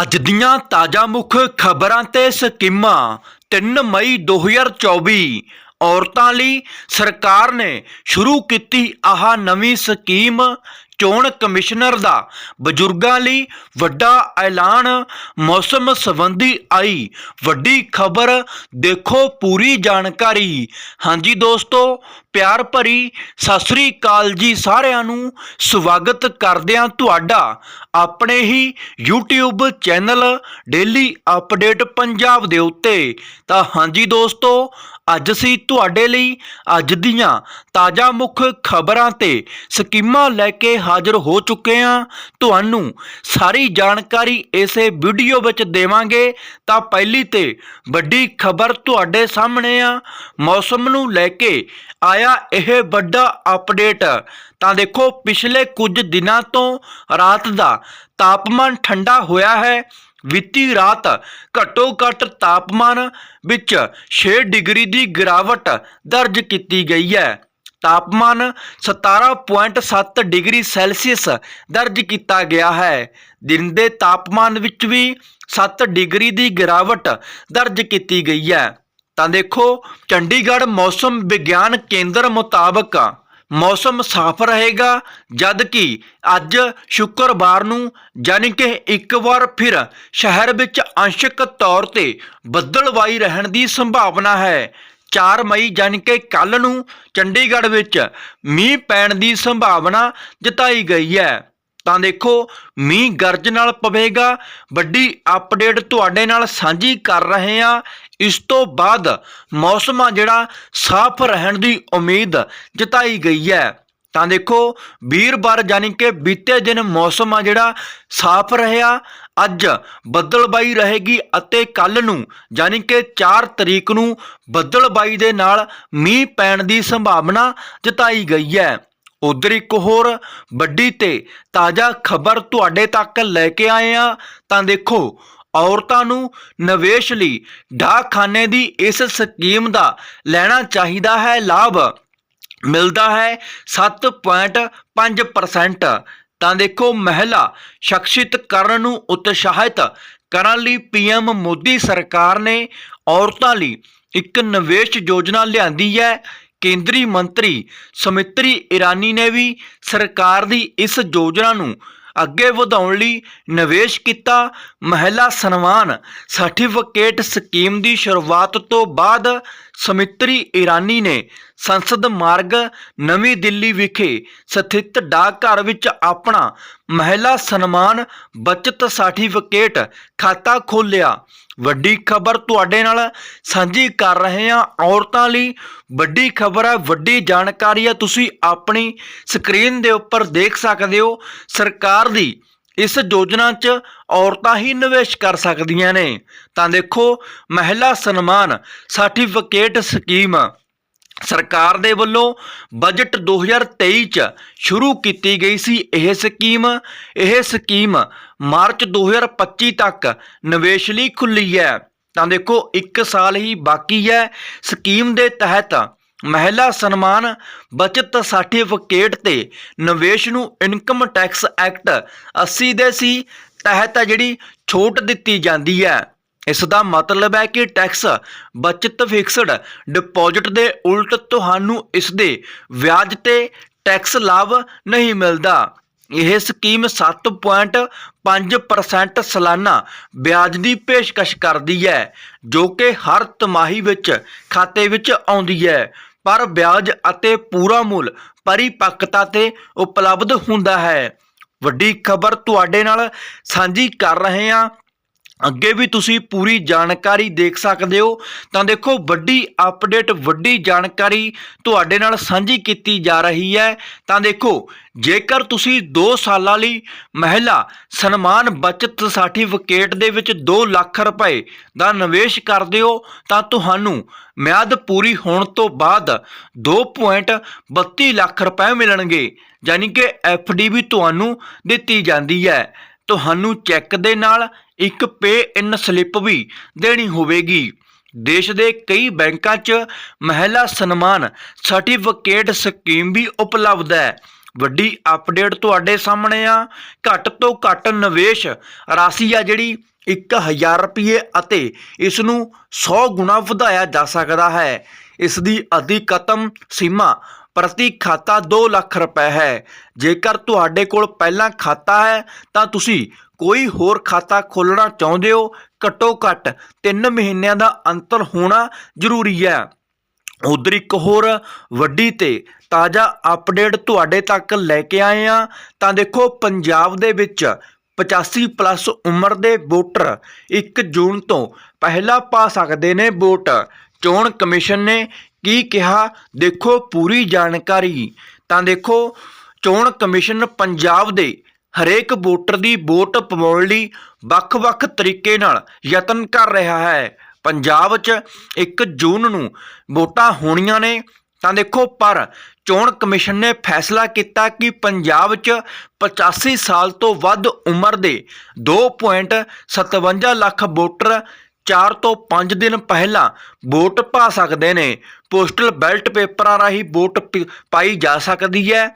ਅੱਜ ਦੀਆਂ ਤਾਜ਼ਾ ਮੁੱਖ ਖਬਰਾਂ ਤੇ ਸਕੀਮਾਂ 3 ਮਈ 2024 ਔਰਤਾਂ ਲਈ ਸਰਕਾਰ ਨੇ ਸ਼ੁਰੂ ਕੀਤੀ ਆਹ ਨਵੀਂ ਸਕੀਮ ਚੋਣ ਕਮਿਸ਼ਨਰ ਦਾ। ਬਜ਼ੁਰਗਾਂ ਲਈ ਵੱਡਾ ਐਲਾਨ, ਮੌਸਮ ਸੰਬੰਧੀ ਆਈ ਵੱਡੀ ਖਬਰ, ਦੇਖੋ ਪੂਰੀ ਜਾਣਕਾਰੀ। ਹਾਂਜੀ ਦੋਸਤੋ ਪਿਆਰ ਭਰੀ ਸਤਿ ਸ੍ਰੀ ਅਕਾਲ ਜੀ ਸਾਰਿਆਂ ਨੂੰ, ਸਵਾਗਤ ਕਰਦਿਆਂ ਤੁਹਾਡਾ ਆਪਣੇ ਹੀ YouTube channel daily update Punjab ਦੇ ਉੱਤੇ। ਤਾਂ ਹਾਂਜੀ ਦੋਸਤੋ, ਅੱਜ ਅਸੀਂ ਤੁਹਾਡੇ ਲਈ ਅੱਜ ਦੀਆਂ ਤਾਜ਼ਾ ਮੁੱਖ ਖਬਰਾਂ ਤੇ ਸਕੀਮਾਂ ਲੈ ਕੇ ਹਾਜ਼ਰ ਹੋ ਚੁੱਕੇ ਹਾਂ। ਤੁਹਾਨੂੰ ਸਾਰੀ ਜਾਣਕਾਰੀ ਇਸੇ ਵੀਡੀਓ ਵਿੱਚ ਦੇਵਾਂਗੇ। ਤਾਂ ਪਹਿਲੀ ਤੇ ਵੱਡੀ ਖਬਰ ਤੁਹਾਡੇ ਸਾਹਮਣੇ ਆ। ਮੌਸਮ ਨੂੰ ਲੈ ਕੇ ਆਇਆ ਇਹ ਵੱਡਾ ਅਪਡੇਟ। ਤਾਂ ਦੇਖੋ, ਪਿਛਲੇ ਕੁਝ ਦਿਨਾਂ ਤੋਂ ਰਾਤ ਦਾ ਤਾਪਮਾਨ ਠੰਡਾ ਹੋਇਆ ਹੈ। ਵਿੱਤੀ ਰਾਤ ਘੱਟੋ ਘੱਟ ਤਾਪਮਾਨ ਵਿੱਚ 6 ਡਿਗਰੀ ਦੀ ਗਿਰਾਵਟ ਦਰਜ ਕੀਤੀ ਗਈ ਹੈ। ਤਾਪਮਾਨ 17.7 ਡਿਗਰੀ ਸੈਲਸੀਅਸ ਦਰਜ ਕੀਤਾ ਗਿਆ ਹੈ। ਦਿਨ ਦੇ ਤਾਪਮਾਨ ਵਿੱਚ ਵੀ 7 ਡਿਗਰੀ ਦੀ ਗਿਰਾਵਟ ਦਰਜ ਕੀਤੀ ਗਈ ਹੈ। ਤਾਂ ਦੇਖੋ, ਚੰਡੀਗੜ੍ਹ ਮੌਸਮ ਵਿਗਿਆਨ ਕੇਂਦਰ ਮੁਤਾਬਕ ਮੌਸਮ ਸਾਫ਼ ਰਹੇਗਾ, ਜਦ ਕਿ ਅੱਜ ਸ਼ੁੱਕਰਵਾਰ ਨੂੰ ਯਾਨੀ ਕਿ ਇੱਕ ਵਾਰ ਫਿਰ ਸ਼ਹਿਰ ਵਿੱਚ ਅੰਸ਼ਕ ਤੌਰ ਤੇ ਬੱਦਲਵਾਈ ਰਹਿਣ ਦੀ ਸੰਭਾਵਨਾ ਹੈ। 4 ਮਈ ਯਾਨੀ ਕਿ ਕੱਲ ਨੂੰ ਚੰਡੀਗੜ੍ਹ ਵਿੱਚ ਮੀਂਹ ਪੈਣ ਦੀ ਸੰਭਾਵਨਾ ਜਤਾਈ ਗਈ ਹੈ। ਤਾਂ ਦੇਖੋ, ਮੀਂਹ ਗਰਜ ਨਾਲ ਪਵੇਗਾ। ਵੱਡੀ ਅਪਡੇਟ ਤੁਹਾਡੇ ਨਾਲ ਸਾਂਝੀ ਕਰ ਰਹੇ ਹਾਂ। ਇਸ ਤੋਂ ਬਾਅਦ ਮੌਸਮ ਆ ਜਿਹੜਾ ਸਾਫ਼ ਰਹਿਣ ਦੀ ਉਮੀਦ ਜਤਾਈ ਗਈ ਹੈ। ਤਾਂ ਦੇਖੋ ਵੀਰਵਾਰ ਯਾਨੀ ਕਿ ਬੀਤੇ ਦਿਨ ਮੌਸਮ ਆ ਜਿਹੜਾ ਸਾਫ਼ ਰਿਹਾ, ਅੱਜ ਬੱਦਲਬਾਈ ਰਹੇਗੀ ਅਤੇ ਕੱਲ ਨੂੰ ਯਾਨੀ ਕਿ 4 ਤਰੀਕ ਨੂੰ ਬੱਦਲਬਾਈ ਦੇ ਨਾਲ ਮੀਂਹ ਪੈਣ ਦੀ ਸੰਭਾਵਨਾ ਜਤਾਈ ਗਈ ਹੈ। ਉਧਰ ਇੱਕ ਹੋਰ ਵੱਡੀ ਤੇ ਤਾਜ਼ਾ ਖਬਰ ਤੁਹਾਡੇ ਤੱਕ ਲੈ ਕੇ ਆਏ ਆ ਤਾਂ ਦੇਖੋ ਔਰਤਾਂ ਨੂੰ ਨਿਵੇਸ਼ ਲਈ ਡਾਕਖਾਨੇ ਦੀ ਇਸ ਸਕੀਮ ਦਾ ਲੈਣਾ ਚਾਹੀਦਾ ਹੈ, ਲਾਭ ਮਿਲਦਾ ਹੈ 7.5% ਤਾਂ ਦੇਖੋ, ਮਹਿਲਾ ਸ਼ਖਸੀਤ ਕਰਨ ਨੂੰ ਉਤਸ਼ਾਹਿਤ ਕਰਨ ਲਈ ਪੀਐਮ ਮੋਦੀ ਸਰਕਾਰ ਨੇ ਔਰਤਾਂ ਲਈ ਇੱਕ ਨਿਵੇਸ਼ ਯੋਜਨਾ ਲਿਆਂਦੀ ਹੈ। ਕੇਂਦਰੀ ਮੰਤਰੀ ਸਮਿਤਰੀ ਇਰਾਨੀ ਨੇ ਵੀ ਸਰਕਾਰ ਦੀ ਇਸ ਯੋਜਨਾ ਨੂੰ ਅੱਗੇ ਵਧਾਉਣ ਲਈ ਨਿਵੇਸ਼ ਕੀਤਾ ਮਹਿਲਾ ਸਨਮਾਨ ਸਰਟੀਫਿਕੇਟ ਸਕੀਮ ਦੀ ਸ਼ੁਰੂਆਤ ਤੋਂ ਬਾਅਦ ਸਮਿਤਰੀ ਇਰਾਨੀ ਨੇ ਸੰਸਦ ਮਾਰਗ ਨਵੀਂ ਦਿੱਲੀ ਵਿਖੇ ਸਥਿਤ ਡਾਕਘਰ ਵਿੱਚ ਆਪਣਾ ਮਹਿਲਾ ਸਨਮਾਨ, ਬਚਤ ਸਰਟੀਫਿਕੇਟ ਖਾਤਾ ਖੋਲ੍ਹਿਆ। ਵੱਡੀ ਖਬਰ ਤੁਹਾਡੇ ਨਾਲ ਸਾਂਝੀ ਕਰ ਰਹੇ ਹਾਂ ਔਰਤਾਂ ਲਈ। ਵੱਡੀ ਖਬਰ ਹੈ, ਵੱਡੀ ਜਾਣਕਾਰੀ ਹੈ। ਤੁਸੀਂ ਆਪਣੀ ਸਕਰੀਨ ਦੇ ਉੱਪਰ ਦੇਖ ਸਕਦੇ ਹੋ। ਸਰਕਾਰ ਦੀ ਇਸ ਯੋਜਨਾ 'ਚ ਔਰਤਾਂ ਹੀ ਨਿਵੇਸ਼ ਕਰ ਸਕਦੀਆਂ ਨੇ। ਤਾਂ ਦੇਖੋ, ਮਹਿਲਾ ਸਨਮਾਨ ਸਰਟੀਫਿਕੇਟ ਸਕੀਮ ਸਰਕਾਰ ਦੇ ਵੱਲੋਂ ਬਜਟ 2023 ਚ ਸ਼ੁਰੂ ਕੀਤੀ ਗਈ ਸੀ ਇਹ ਸਕੀਮ। ਇਹ ਸਕੀਮ ਮਾਰਚ 2025 ਤੱਕ ਨਿਵੇਸ਼ ਲਈ ਖੁੱਲੀ ਹੈ। ਤਾਂ ਦੇਖੋ 1 ਸਾਲ ਹੀ ਬਾਕੀ ਹੈ। ਸਕੀਮ ਦੇ ਤਹਿਤ ਮਹਿਲਾ ਸਨਮਾਨ, ਬਚਤ ਸਰਟੀਫਿਕੇਟ ਤੇ ਨਿਵੇਸ਼ ਨੂੰ ਇਨਕਮ ਟੈਕਸ ਐਕਟ 80 ਦੇ ਸੀ, ਤਹਿਤ ਜਿਹੜੀ ਛੋਟ ਦਿੱਤੀ ਜਾਂਦੀ ਹੈ। ਇਸ ਦਾ ਮਤਲਬ ਹੈ ਕਿ ਟੈਕਸ ਬਚਤ ਫਿਕਸਡ ਡਿਪੋਜਿਟ ਦੇ ਉਲਟ ਤੁਹਾਨੂੰ ਇਸ ਦੇ ਵਿਆਜ ਤੇ ਟੈਕਸ ਲਾਭ ਨਹੀਂ ਮਿਲਦਾ। ਇਹ ਸਕੀਮ 7.5% ਸਾਲਾਨਾ ਵਿਆਜ ਦੀ ਪੇਸ਼ਕਸ਼ ਕਰਦੀ ਹੈ, ਜੋ ਕਿ ਹਰ ਤਿਮਾਹੀ ਵਿੱਚ ਖਾਤੇ ਵਿੱਚ ਆਉਂਦੀ ਹੈ। ਪਰ ਵਿਆਜ ਅਤੇ ਪੂਰਾ ਮੁੱਲ ਪਰਿਪੱਕਤਾ ਤੇ ਉਪਲਬਧ ਹੁੰਦਾ ਹੈ। ਵੱਡੀ ਖਬਰ ਤੁਹਾਡੇ ਨਾਲ ਸਾਂਝੀ ਕਰ ਰਹੇ ਹਾਂ। ਅੱਗੇ ਵੀ ਤੁਸੀਂ ਪੂਰੀ ਜਾਣਕਾਰੀ ਦੇਖ ਸਕਦੇ ਹੋ। ਤਾਂ ਦੇਖੋ, ਵੱਡੀ ਅਪਡੇਟ ਵੱਡੀ ਜਾਣਕਾਰੀ ਤੁਹਾਡੇ ਨਾਲ ਸਾਂਝੀ ਕੀਤੀ ਜਾ ਰਹੀ ਹੈ। ਤਾਂ ਦੇਖੋ, ਜੇਕਰ ਤੁਸੀਂ 2 ਸਾਲਾਂ ਲਈ ਮਹਿਲਾ ਸਨਮਾਨ ਬਚਤ ਸਰਟੀਫਿਕੇਟ ਦੇ ਵਿੱਚ 2 ਲੱਖ ਰੁਪਏ ਦਾ ਨਿਵੇਸ਼ ਕਰਦੇ ਹੋ, ਤਾਂ ਤੁਹਾਨੂੰ ਮਿਆਦ ਪੂਰੀ ਹੋਣ ਤੋਂ ਬਾਅਦ 2.32 ਲੱਖ ਰੁਪਏ ਮਿਲਣਗੇ। ਯਾਨੀ ਕਿ ਡੀ ਵੀ ਤੁਹਾਨੂੰ ਦਿੱਤੀ ਜਾਂਦੀ ਹੈ। ਤੁਹਾਨੂੰ ਚੈੱਕ ਦੇ ਨਾਲ ਇੱਕ ਪੇ ਇਨ ਸਲਿੱਪ ਵੀ ਦੇਣੀ ਹੋਵੇਗੀ। ਦੇਸ਼ ਦੇ ਕਈ ਬੈਂਕਾਂ 'ਚ ਮਹਿਲਾ ਸਨਮਾਨ ਸਰਟੀਫਿਕੇਟ ਸਕੀਮ ਵੀ ਉਪਲਬਧ ਹੈ। ਵੱਡੀ ਅਪਡੇਟ ਤੁਹਾਡੇ ਸਾਹਮਣੇ ਆ। ਘੱਟ ਤੋਂ ਘੱਟ ਨਿਵੇਸ਼ ਰਾਸ਼ੀ ਆ ਜਿਹੜੀ 1000 ਰੁਪਏ ਅਤੇ ਇਸ ਨੂੰ 100 ਗੁਣਾ ਵਧਾਇਆ ਜਾ ਸਕਦਾ ਹੈ। ਇਸ ਦੀ ਅਧਿਕਤਮ ਸੀਮਾ ਪ੍ਰਤੀ ਖਾਤਾ 2 ਲੱਖ ਰੁਪਏ ਹੈ। ਜੇਕਰ ਤੁਹਾਡੇ ਕੋਲ ਪਹਿਲਾਂ ਖਾਤਾ ਹੈ, ਤਾਂ ਤੁਸੀਂ ਕੋਈ ਹੋਰ ਖਾਤਾ ਖੋਲਣਾ ਚਾਹੁੰਦੇ ਹੋ। ਘੱਟੋ ਘੱਟ 3 ਮਹੀਨਿਆਂ ਦਾ ਅੰਤਰ ਹੋਣਾ ਜ਼ਰੂਰੀ ਹੈ। ਉਧਰ ਇੱਕ ਹੋਰ ਵੱਡੀ ਤੇ ਤਾਜ਼ਾ ਅਪਡੇਟ ਤੁਹਾਡੇ ਤੱਕ ਲੈ ਕੇ ਆਏ ਆ ਤਾਂ ਦੇਖੋ, ਪੰਜਾਬ ਦੇ ਵਿੱਚ 85 ਪਲੱਸ ਉਮਰ ਦੇ ਵੋਟਰ 1 ਜੂਨ ਤੋਂ ਪਹਿਲਾਂ ਪਾ ਸਕਦੇ ਨੇ ਵੋਟ। ਚੋਣ ਕਮਿਸ਼ਨ ਨੇ ਕੀ ਕਿਹਾ? ਦੇਖੋ ਪੂਰੀ ਜਾਣਕਾਰੀ। ਤਾਂ ਦੇਖੋ, ਚੋਣ ਕਮਿਸ਼ਨ ਪੰਜਾਬ ਦੇ ਹਰੇਕ ਵੋਟਰ ਦੀ ਵੋਟ ਪਵਾਉਣ ਲਈ ਵੱਖ-ਵੱਖ ਤਰੀਕੇ ਨਾਲ ਯਤਨ ਕਰ ਰਿਹਾ ਹੈ। ਪੰਜਾਬ 'ਚ 1 ਜੂਨ ਨੂੰ ਵੋਟਾਂ ਹੋਣੀਆਂ ਨੇ। ਤਾਂ ਦੇਖੋ, ਪਰ ਚੋਣ ਕਮਿਸ਼ਨ ਨੇ ਫੈਸਲਾ ਕੀਤਾ ਕਿ ਪੰਜਾਬ 'ਚ 85 ਸਾਲ ਤੋਂ ਵੱਧ ਉਮਰ ਦੇ 2.57 ਲੱਖ ਵੋਟਰ 4 ਤੋਂ 5 ਦਿਨ ਪਹਿਲਾਂ ਵੋਟ ਪਾ ਸਕਦੇ ਨੇ। ਪੋਸਟਲ ਬੈਲਟ ਪੇਪਰਾਂ ਰਾਹੀਂ ਵੋਟ ਪ- ਪਾਈ ਜਾ ਸਕਦੀ ਹੈ।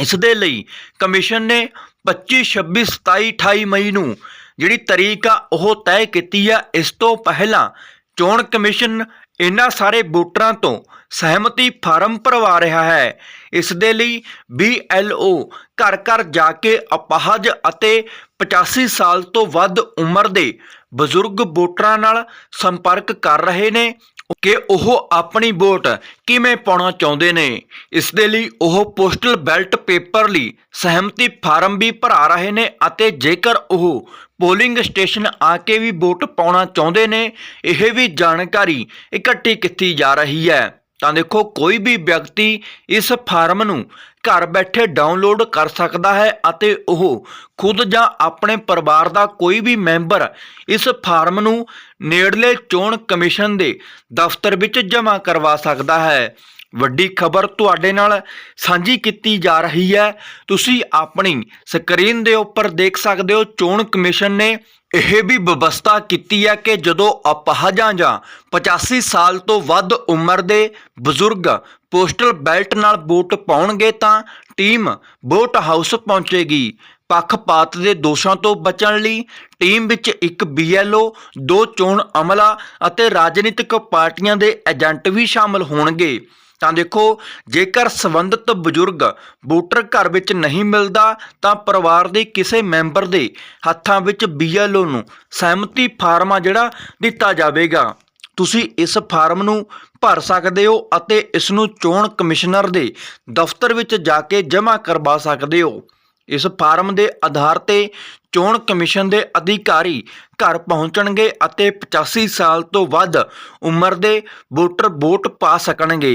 ਇਸ ਦੇ ਲਈ ਕਮਿਸ਼ਨ ਨੇ 25 26 27 28 ਮਈ ਨੂੰ ਜਿਹੜੀ ਤਰੀਕ ਆ, ਉਹ ਤੈਅ ਕੀਤੀ ਆ। ਇਸ ਤੋਂ ਪਹਿਲਾਂ ਚੋਣ ਕਮਿਸ਼ਨ ਇਹਨਾਂ ਸਾਰੇ ਵੋਟਰਾਂ ਤੋਂ ਸਹਿਮਤੀ ਫਾਰਮ ਭਰਵਾ ਰਿਹਾ ਹੈ। ਇਸ ਦੇ ਲਈ BLO ਘਰ ਘਰ ਜਾ ਕੇ ਅਪਾਹਜ ਅਤੇ 85 ਸਾਲ ਤੋਂ ਵੱਧ ਉਮਰ ਦੇ ਬਜ਼ੁਰਗ ਵੋਟਰਾਂ ਨਾਲ ਸੰਪਰਕ ਕਰ ਰਹੇ ਨੇ ਕਿ ਉਹ ਆਪਣੀ ਵੋਟ ਕਿਵੇਂ ਪਾਉਣਾ ਚਾਹੁੰਦੇ ਨੇ। ਇਸ ਦੇ ਲਈ ਉਹ ਪੋਸਟਲ ਬੈਲਟ ਪੇਪਰ ਲਈ ਸਹਿਮਤੀ ਫਾਰਮ ਵੀ ਭਰਾ ਰਹੇ ਨੇ ਅਤੇ ਜੇਕਰ ਉਹ ਪੋਲਿੰਗ ਸਟੇਸ਼ਨ ਆ ਕੇ ਵੀ ਵੋਟ ਪਾਉਣਾ ਚਾਹੁੰਦੇ ਨੇ, ਇਹ ਵੀ ਜਾਣਕਾਰੀ ਇਕੱਠੀ ਕੀਤੀ ਜਾ ਰਹੀ ਹੈ। ਤਾਂ ਦੇਖੋ, ਕੋਈ ਵੀ ਵਿਅਕਤੀ ਇਸ ਫਾਰਮ ਨੂੰ ਘਰ ਬੈਠੇ ਡਾਊਨਲੋਡ ਕਰ ਸਕਦਾ ਹੈ ਅਤੇ ਉਹ ਖੁਦ ਜਾਂ ਆਪਣੇ ਪਰਿਵਾਰ ਦਾ ਕੋਈ ਵੀ ਮੈਂਬਰ ਇਸ ਫਾਰਮ ਨੂੰ ਨੇੜਲੇ ਚੋਣ ਕਮਿਸ਼ਨ ਦੇ ਦਫ਼ਤਰ ਵਿੱਚ ਜਮ੍ਹਾਂ ਕਰਵਾ ਸਕਦਾ ਹੈ। ਵੱਡੀ ਖਬਰ ਤੁਹਾਡੇ ਨਾਲ ਸਾਂਝੀ ਕੀਤੀ ਜਾ ਰਹੀ ਹੈ। ਤੁਸੀਂ ਆਪਣੀ ਸਕਰੀਨ ਦੇ ਉੱਪਰ ਦੇਖ ਸਕਦੇ ਹੋ, ਚੋਣ ਕਮਿਸ਼ਨ ਨੇ ਇਹ ਵੀ ਵਿਵਸਥਾ ਕੀਤੀ ਹੈ ਕਿ ਜਦੋਂ ਅਪਾਹਜਾਂ ਜਾਂ 85 ਸਾਲ ਤੋਂ ਵੱਧ ਉਮਰ ਦੇ ਬਜ਼ੁਰਗ ਪੋਸਟਲ ਬੈਲਟ ਨਾਲ ਵੋਟ ਪਾਉਣਗੇ ਤਾਂ ਟੀਮ ਵੋਟ ਹਾਊਸ ਪਹੁੰਚੇਗੀ। ਪੱਖਪਾਤ ਦੇ ਦੋਸ਼ਾਂ ਤੋਂ ਬਚਣ ਲਈ ਟੀਮ ਵਿੱਚ ਇੱਕ BLO ਦੋ ਚੋਣ ਅਮਲਾ ਅਤੇ ਰਾਜਨੀਤਿਕ ਪਾਰਟੀਆਂ ਦੇ ਏਜੰਟ ਵੀ ਸ਼ਾਮਲ ਹੋਣਗੇ। ਤਾਂ ਦੇਖੋ, ਜੇਕਰ ਸੰਬੰਧਿਤ ਬਜ਼ੁਰਗ ਵੋਟਰ ਘਰ ਵਿੱਚ ਨਹੀਂ ਮਿਲਦਾ, ਤਾਂ ਪਰਿਵਾਰ ਦੇ ਕਿਸੇ ਮੈਂਬਰ ਦੇ ਹੱਥਾਂ ਵਿੱਚ BLO ਨੂੰ ਸਹਿਮਤੀ ਫਾਰਮ ਆ ਜਿਹੜਾ ਦਿੱਤਾ ਜਾਵੇਗਾ। ਤੁਸੀਂ ਇਸ ਫਾਰਮ ਨੂੰ ਭਰ ਸਕਦੇ ਹੋ ਅਤੇ ਇਸ ਨੂੰ ਚੋਣ ਕਮਿਸ਼ਨਰ ਦੇ ਦਫ਼ਤਰ ਵਿੱਚ ਜਾ ਕੇ ਜਮ੍ਹਾਂ ਕਰਵਾ ਸਕਦੇ ਹੋ। ਇਸ ਫਾਰਮ ਦੇ ਆਧਾਰ ਤੇ ਚੋਣ ਕਮਿਸ਼ਨ ਦੇ ਅਧਿਕਾਰੀ ਘਰ ਪਹੁੰਚਣਗੇ ਅਤੇ 85 ਸਾਲ ਤੋਂ ਵੱਧ ਉਮਰ ਦੇ ਵੋਟਰ ਵੋਟ ਪਾ ਸਕਣਗੇ।